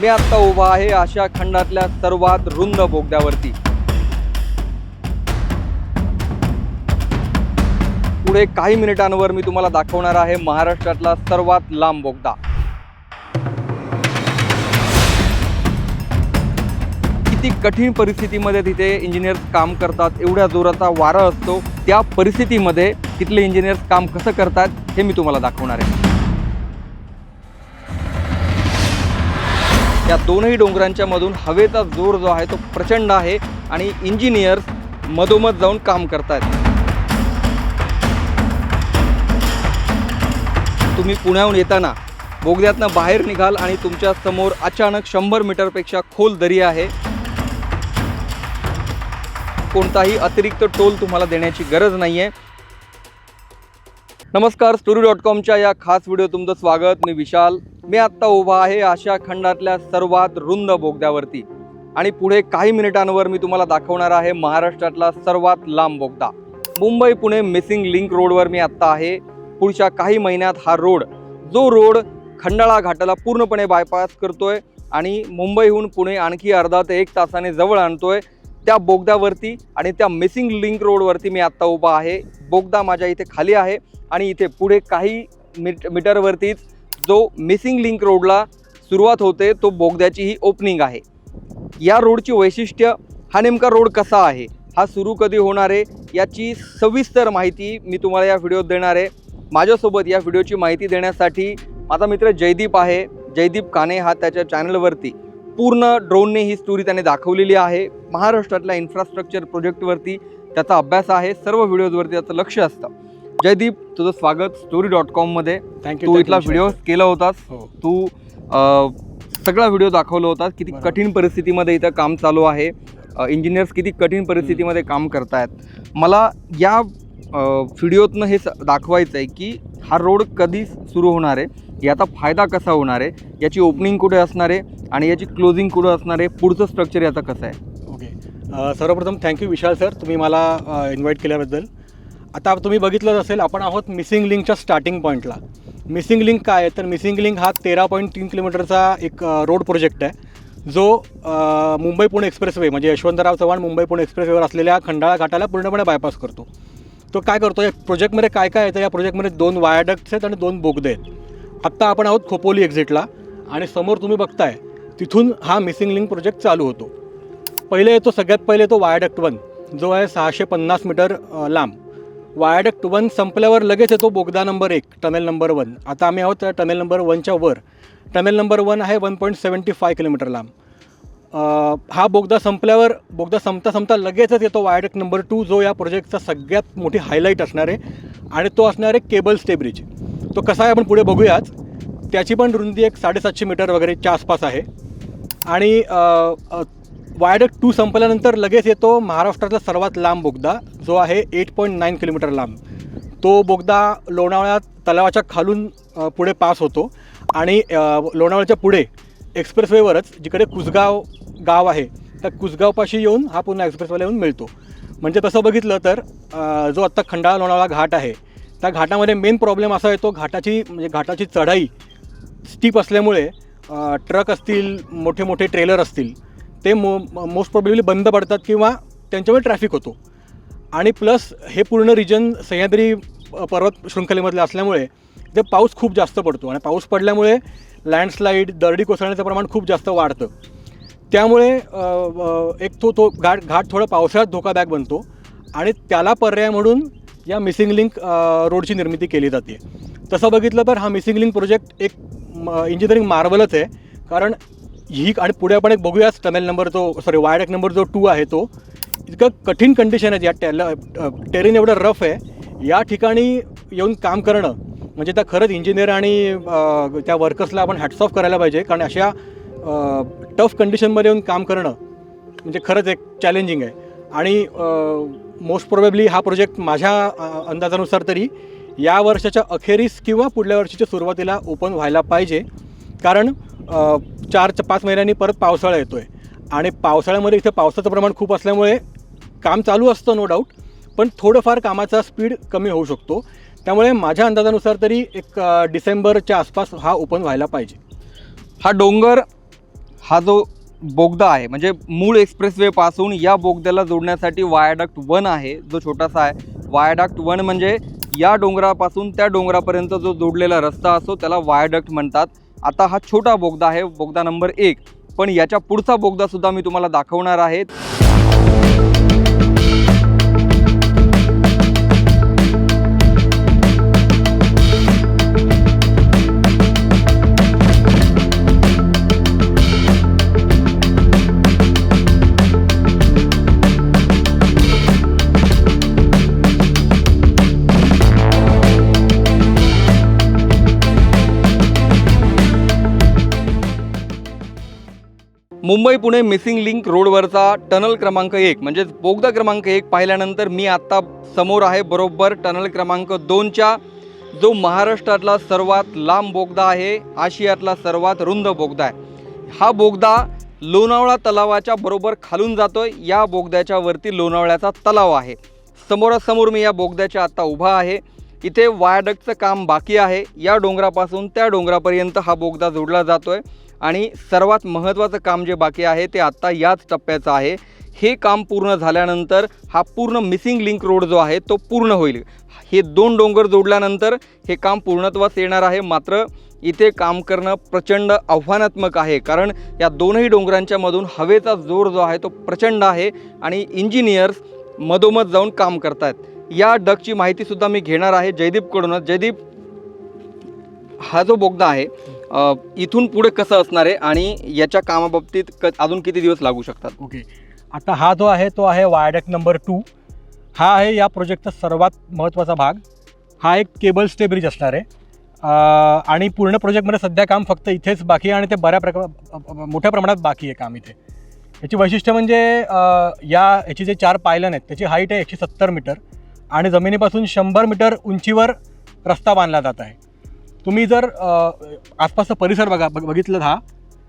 मी आत्ता उभा आहे आशिया खंडातल्या सर्वात रुंद बोगद्यावरती. पुढे काही मिनिटांवर मी तुम्हाला दाखवणार आहे महाराष्ट्रातला सर्वात लांब बोगदा. किती कठीण परिस्थितीमध्ये तिथे इंजिनियर्स काम करतात एवढ्या जोराचा वारा असतो त्या परिस्थितीमध्ये तिथले इंजिनियर्स काम कसं करतात हे मी तुम्हाला दाखवणार आहे. या दोनही डोंगरांच्या मधून हवेचा जोर जो आहे तो प्रचंड आहे आणि इंजिनियर्स मधोमध जाऊन काम करतात तुम्ही पुण्याहून येताना बोगद्यातनं बाहेर निघाल आणि तुमच्यासमोर अचानक शंभर मीटरपेक्षा खोल दरी आहे. कोणताही अतिरिक्त टोल तुम्हाला देण्याची गरज नाही आहे नमस्कार स्टोरी डॉट कॉमच्या या खास व्हिडिओ तुमचं स्वागत. मी विशाल. मी आत्ता उभा आहे आशिया खंडातल्या सर्वात रुंद बोगद्यावरती. आणि पुढे काही मिनिटांवर मी तुम्हाला दाखवणार आहे महाराष्ट्रातला सर्वात लांब बोगदा. मुंबई पुणे मिसिंग लिंक रोडवर मी आत्ता आहे. पुढच्या काही महिन्यात हा रोड जो रोड खंडाळा घाटाला पूर्णपणे बायपास करतोय आणि मुंबईहून पुणे आणखी अर्धा ते एक तासाने जवळ आणतोय. त्या बोगद्यावरती आणि त्या मिसिंग लिंक रोडवरती मी आत्ता उभा आहे. बोगदा माझ्या इथे खाली आहे आणि इथे पुढे काही मीट मीटरवरतीच जो मिसिंग लिंक रोडला सुरुवात होते तो बोगद्याची ही ओपनिंग आहे. या रोडची वैशिष्ट्य हा नेमका रोड कसा आहे? हा सुरू कधी होणार आहे? याची सविस्तर माहिती मी तुम्हाला या व्हिडिओत देणार आहे. माझ्यासोबत या व्हिडिओची माहिती देण्यासाठी माझा मित्र जयदीप आहे. जयदीप काने हा त्याच्या चॅनलवरती पूर्ण ड्रोनने ही स्टोरी त्याने दाखवलेली आहे. महाराष्ट्रातल्या इन्फ्रास्ट्रक्चर प्रोजेक्टवरती त्याचा अभ्यास आहे. सर्व व्हिडिओजवरती त्याचं लक्ष असतं. जयदीप तुझं स्वागत स्टोरी डॉट कॉममध्ये थँक्यू तू इथला व्हिडिओ केला होतास. हो. तू सगळा व्हिडिओ दाखवला होता किती. कठीण परिस्थितीमध्ये इथं काम चालू आहे. इंजिनियर्स किती कठीण परिस्थितीमध्ये काम करतायत. मला या व्हिडिओतनं हे स- दाखवायचं आहे की हा रोड कधी सुरू होणार आहे. याचा फायदा कसा होणार आहे? याची ओपनिंग कुठे असणार आहे? आणि याची क्लोजिंग कुठे असणार आहे? पुढचं स्ट्रक्चर याचं कसं आहे? ओके सर्वप्रथम थँक्यू विशाल सर तुम्ही मला इन्व्हाइट केल्याबद्दल. आता तुम्ही बघितलंच असेल आपण आहोत मिसिंग लिंकच्या स्टार्टिंग पॉईंटला मिसिंग लिंक काय आहे? तर मिसिंग लिंक हा तेरा पॉईंट तीन किलोमीटरचा एक रोड प्रोजेक्ट आहे. जो मुंबई पुणे एक्सप्रेसवे म्हणजे यशवंतराव चव्हाण मुंबई पुणे एक्सप्रेसवेवर असलेल्या खंडाळा घाटाला पूर्णपणे बायपास करतो. तो काय करतो? या प्रोजेक्टमध्ये काय काय येतं? या प्रोजेक्टमध्ये दोन वायाडक्ट्स आहेत आणि दोन बोगदे आहेत. आत्ता आपण आहोत खोपोली एक्झिटला आणि समोर तुम्ही बघताय तिथून हा मिसिंग लिंक प्रोजेक्ट चालू होतो. पहिले येतो सगळ्यात पहिले येतो वायाडक्ट वन जो आहे सहाशे पन्नास मीटर लांब. वायाडक्ट वन संपल्यावर लगेच येतो बोगदा नंबर एक टनेल नंबर वन आता आम्ही आहोत त्या टनेल नंबर वनच्या वर. टनेल नंबर वन आहे one point seventy five kilometre लांब. हा बोगदा संपल्यावर बोगदा संपता संपता लगेचच येतो वायाडक्ट नंबर टू जो या प्रोजेक्टचा सगळ्यात मोठी हायलाईट असणार आहे. आणि तो असणार आहे केबल स्टे ब्रिज तो कसा आहे आपण पुढे बघूयाच त्याची पण रुंदी एक साडेसातशे मीटर वगैरेच्या आसपास आहे. आणि वायडक्ट टू संपल्यानंतर लगेच येतो महाराष्ट्रातला सर्वात लांब बोगदा जो आहे एट पॉईंट नाईन किलोमीटर लांब. तो बोगदा लोणावळ्यात तलावाच्या खालून पुढे पास होतो. आणि लोणावळ्याच्या पुढे एक्सप्रेसवेवरच जिकडे कुसगाव गाव आहे त्या कुसगावपाशी येऊन हा पुन्हा एक्सप्रेसवेला येऊन मिळतो. म्हणजे तसं बघितलं तर जो आत्ता खंडाळा लोणावळा घाट आहे त्या घाटामध्ये मेन प्रॉब्लेम असा येतो घाटाची म्हणजे घाटाची चढाई स्टीप असल्यामुळे ट्रक असतील मोठे मोठे ट्रेलर असतील ते मो मोस्ट प्रॉब्लेमली बंद पडतात किंवा त्यांच्यामुळे ट्रॅफिक होतो. आणि प्लस हे पूर्ण रिजन सह्याद्री पर्वत शृंखलेमधलं असल्यामुळे ते पाऊस खूप जास्त पडतो. आणि पाऊस पडल्यामुळे लँडस्लाईड दरडी कोसळण्याचं प्रमाण खूप जास्त वाढतं. त्यामुळे एक तो तो घाट घाट थोडा पावसाळ्यात धोकादायक बनतो. आणि त्याला पर्याय म्हणून या मिसिंग लिंक रोडची निर्मिती केली जाते. तसं बघितलं तर हा मिसिंग लिंक प्रोजेक्ट एक इंजिनिअरिंग मार्वलच आहे. कारण ही आणि पुढे आपण एक बघूयाच टनेल नंबर जो सॉरी वायडॅक नंबर जो टू आहे तो इतकं कठीण कंडिशन आहे. या टेल टेरेन एवढं रफ आहे. या ठिकाणी येऊन काम करणं म्हणजे त्या खरंच इंजिनियर आणि त्या वर्कर्सला आपण हॅट्सऑफ करायला पाहिजे. कारण अशा टफ कंडिशनमध्ये येऊन काम करणं म्हणजे खरंच एक चॅलेंजिंग आहे. आणि मोस्ट प्रोबेबली हा प्रोजेक्ट माझ्या अंदाजानुसार तरी या वर्षाच्या अखेरीस किंवा पुढल्या वर्षीच्या सुरुवातीला ओपन व्हायला पाहिजे. कारण चार पाच महिन्यांनी परत पावसाळा येतो आहे आणि पावसाळ्यामध्ये इथे पावसाचं प्रमाण खूप असल्यामुळे काम चालू असतं नो डाऊट पण थोडंफार कामाचा स्पीड कमी होऊ शकतो. त्यामुळे माझ्या अंदाजानुसार तरी एक डिसेंबरच्या आसपास हा ओपन व्हायला पाहिजे. हा डोंगर हा जो बोगदा आहे. म्हणजे मूळ एक्सप्रेसवे पासून या बोगद्याला जोडण्यासाठी वायाडक्ट वन आहे जो छोटासा आहे. वायाडक्ट वन म्हणजे या डोंगरापासून त्या डोंगरापर्यंत जो जोडलेला रस्ता असतो त्याला वायाडक्ट म्हणतात. आता हा छोटा बोगदा आहे बोगदा नंबर एक. पण याच्या पुढचा बोगदासुद्धा मी तुम्हाला दाखवणार आहे. मुंबई पुणे मिसिंग लिंक रोडवरचा टनल क्रमांक एक. म्हणजेच बोगदा क्रमांक एक पाहिल्यानंतर मी आत्ता समोर आहे. बरोबर टनल क्रमांक दोनच्या जो महाराष्ट्रातला सर्वात लांब बोगदा आहे. आशियातला सर्वात रुंद बोगदा आहे. हा बोगदा लोणावळा तलावाच्या बरोबर खालून जातो आहे या बोगद्याच्या वरती लोणावळ्याचा तलाव आहे. समोरासमोर मी या बोगद्याच्या आत्ता उभा आहे. इथे वायडक्टचं काम बाकी आहे. या डोंगरापासून त्या डोंगरापर्यंत हा बोगदा जोडला जातो आहे आणि सर्वात महत्त्वाचं काम जे बाकी आहे ते आत्ता याच टप्प्याचं आहे. हे काम पूर्ण झाल्यानंतर हा पूर्ण मिसिंग लिंक रोड जो आहे तो पूर्ण होईल. हे दोन डोंगर जोडल्यानंतर हे काम पूर्णत्वास येणार आहे. मात्र इथे काम करणं प्रचंड आव्हानात्मक आहे. कारण या दोनही डोंगरांच्या मधून हवेचा जोर जो आहे तो प्रचंड आहे आणि इंजिनियर्स मधोमध जाऊन काम करतायत. या डगची माहितीसुद्धा मी घेणार आहे जयदीपकडूनच. जयदीप हा जो बोगदा आहे इथून पुढे कसं असणार आहे आणि याच्या कामाबाबतीत क अजून किती दिवस लागू शकतात? ओके. आता हा जो आहे तो आहे वायडॅक नंबर टू. हा आहे या प्रोजेक्टचा सर्वात महत्त्वाचा भाग. हा एक केबल स्टे ब्रिज असणार आहे. आणि पूर्ण प्रोजेक्टमध्ये सध्या काम फक्त इथेच बाकी आहे आणि ते बऱ्या प्रकार मोठ्या प्रमाणात बाकी आहे काम इथे. याची वैशिष्ट्य म्हणजे या याची जे चार पायलन आहेत त्याची हाईट आहे एकशे सत्तर मीटर आणि जमिनीपासून शंभर मीटर उंचीवर रस्ता बांधला जात आहे. तुम्ही जर आसपासचा परिसर बघा बघितलं हा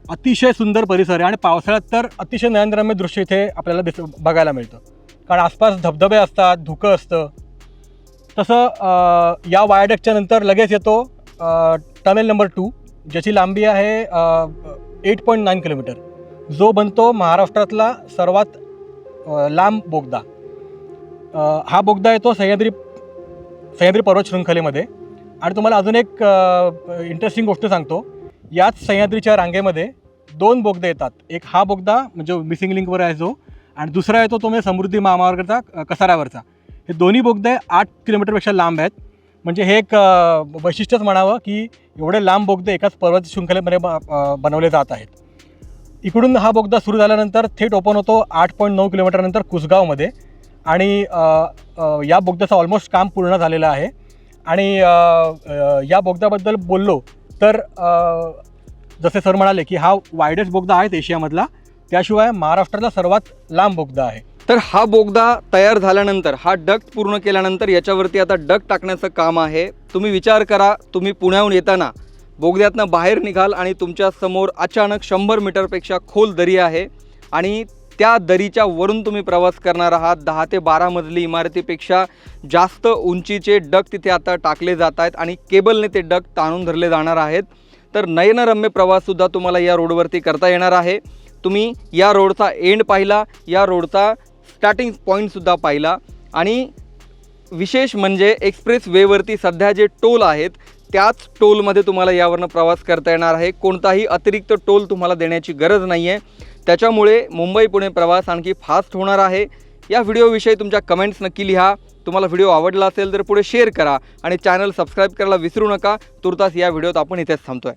अतिशय सुंदर परिसर आहे आणि पावसाळ्यात तर अतिशय नयनरम्य दृश्य इथे आपल्याला दिस बघायला मिळतं. कारण आसपास धबधबे असतात धुकं असतं. तसं या वायडक्टच्या नंतर लगेच येतो टनेल नंबर टू ज्याची लांबी आहे एट पॉईंट नाईन किलोमीटर. जो बनतो महाराष्ट्रातला सर्वात लांब बोगदा. हा बोगदा येतो सह्याद्री सह्याद्री पर्वत शृंखलेमध्ये. आणि तुम्हाला अजून एक इंटरेस्टिंग गोष्ट सांगतो. याच सह्याद्रीच्या रांगेमध्ये दोन बोगदे येतात. एक हा बोगदा म्हणजे मिसिंग लिंकवर आहे जो आणि दुसरा येतो तो म्हणजे समृद्धी महामार्गाचा कसाऱ्यावरचा हे दोन्ही बोगदे आठ किलोमीटरपेक्षा लांब आहेत. म्हणजे हे एक वैशिष्ट्यच म्हणावं की एवढे लांब बोगदे एकाच पर्वत शृंखलेमध्ये ब- बनवले जात आहेत. इकडून हा बोगदा सुरू झाल्यानंतर थेट ओपन होतो आठ पॉईंट नऊ किलोमीटरनंतर कुसगावमध्ये. आणि या बोगद्याचं ऑलमोस्ट काम पूर्ण झालेलं आहे. आणि या बोगद्याबद्दल बोललो तर जसे सर म्हणाले की हा वायडेस्ट बोगदा आहे एशियामधला त्याशिवाय महाराष्ट्रातला सर्वात लांब बोगदा आहे. तर हा बोगदा तयार झाल्यानंतर हा डक्ट पूर्ण केल्यानंतर याच्यावरती आता डग टाकण्याचं काम आहे. तुम्ही विचार करा तुम्ही पुण्याहून येताना बोगद्यातनं बाहेर निघाल आणि तुमच्यासमोर अचानक शंभर मीटरपेक्षा खोल दरी आहे आणि त्या दरीच्या वरून तुम्ही प्रवास करणार आहात. दहा ते बारा मजली इमारतीपेक्षा जास्त उंचीचे डग तिथे आता टाकले जात आहेत आणि केबलने ते डग ताणून धरले जाणार आहेत. तर नयनरम्य प्रवाससुद्धा तुम्हाला या रोडवरती करता येणार आहे. तुम्ही या रोडचा एंड पाहिला या रोडचा स्टार्टिंग पॉईंटसुद्धा पाहिला. आणि विशेष म्हणजे एक्सप्रेस वेवरती सध्या जे टोल आहेत त्याच टोलमध्ये तुम्हाला यावरनं प्रवास करता येणार आहे. कोणताही अतिरिक्त टोल तुम्हाला देण्याची गरज नाही आहे त्याच्यामुळे मुंबई पुणे प्रवास आणखी फास्ट होणार आहे. या व्हिडिओविषयी तुमच्या कमेंट्स नक्की लिहा. तुम्हाला व्हिडिओ आवडला असेल तर पुढे शेअर करा आणि चॅनल सबस्क्राईब करायला विसरू नका. तुर्तास या व्हिडिओत आपण इथेच थांबतोय.